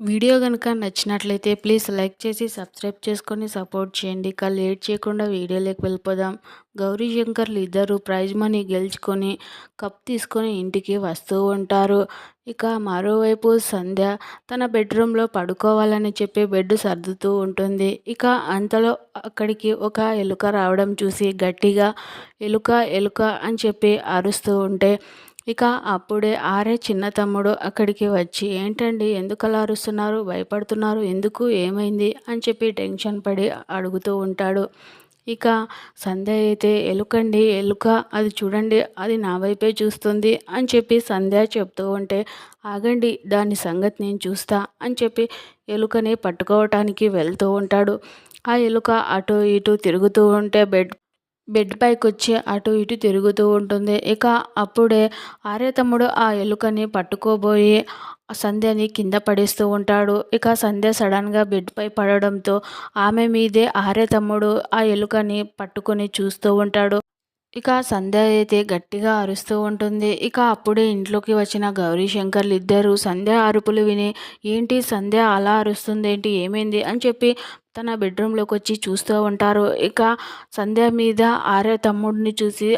Video కనుక నచ్చినట్లయితే please like చేసి సబ్స్క్రైబ్ చేసుకొని సపోర్ట్ చేయండి. ఇక లేట్ చేయకుండా వీడియోలోకి వెళ్ళిపోదాం. గౌరీ శంకర్లు ఇద్దరు ప్రైజ్ మనీ గెలుచుకొని కప్ తీసుకొని ఇంటికి వస్తూ ఉంటారు. ఇక మరోవైపు సంధ్య తన బెడ్రూమ్లో పడుకోవాలని చెప్పి బెడ్ సర్దుతూ ఉంటుంది. ఇక అంతలో అక్కడికి ఒక ఎలుక రావడం చూసి గట్టిగా ఎలుక ఎలుక అని చెప్పి అరుస్తూ ఉంటే ఇక అప్పుడే ఆరే చిన్న తమ్ముడు అక్కడికి వచ్చి ఏంటండి? ఎందుకు అలా అరుస్తున్నారు? భయపడుతున్నారు? ఎందుకు? ఏమైంది? అని చెప్పి టెన్షన్ పడి అడుగుతూ ఉంటాడు. ఇక సంధ్య అయితే ఎలుకండి ఎలుక అది చూడండి అది నా వైపే చూస్తుంది అని చెప్పి సంధ్య చెప్తూ ఉంటే ఆగండి దాని సంగతి నేను చూస్తా అని చెప్పి ఎలుకని పట్టుకోవటానికి వెళ్తూ ఉంటాడు. ఆ ఎలుక అటు ఇటు తిరుగుతూ ఉంటే బెడ్ బెడ్ పైకి వచ్చి అటు ఇటు తిరుగుతూ ఉంటుంది. ఇక అప్పుడే ఆర్యతమ్ముడు ఆ ఎలుకని పట్టుకోబోయి సంధ్యని కింద పడేస్తూ ఉంటాడు. ఇక సంధ్య సడన్గా బెడ్పై పడడంతో ఆమె మీదే ఆర్య తమ్ముడు ఆ ఎలుకని పట్టుకొని చూస్తూ ఉంటాడు. ఇక సంధ్య అయితే గట్టిగా అరుస్తూ ఉంటుంది. ఇక అప్పుడే ఇంట్లోకి వచ్చిన గౌరీ శంకర్లు ఇద్దరు సంధ్య అరుపులు విని ఏంటి సంధ్య అలా అరుస్తుంది? ఏంటి? ఏమైంది? అని చెప్పి తన బెడ్రూమ్లోకి వచ్చి చూస్తూ ఉంటారు. ఇక సంధ్య మీద ఆర్య తమ్ముడిని చూసి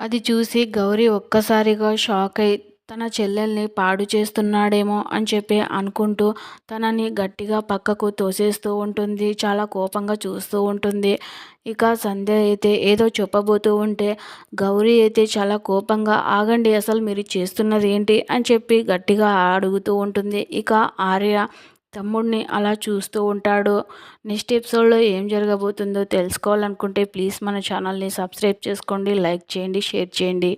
అది చూసి గౌరీ ఒక్కసారిగా షాక్ అయి తన చెల్లెల్ని పాడు చేస్తున్నాడేమో అని చెప్పి అనుకుంటూ తనని గట్టిగా పక్కకు తోసేస్తూ ఉంటుంది. చాలా కోపంగా చూస్తూ ఉంటుంది. ఇక సంధ్య అయితే ఏదో చెప్పబోతూ ఉంటే గౌరీ అయితే చాలా కోపంగా ఆగండి అసలు మీరు చేస్తున్నది ఏంటి? అని చెప్పి గట్టిగా అడుగుతూ ఉంటుంది. ఇక ఆర్య తమ్ముడిని అలా చూస్తూ ఉంటాడు. నెక్స్ట్ ఎపిసోడ్లో ఏం జరగబోతుందో తెలుసుకోవాలనుకుంటే ప్లీజ్ మన ఛానల్ని సబ్స్క్రైబ్ చేసుకోండి లైక్ చేయండి షేర్ చేయండి.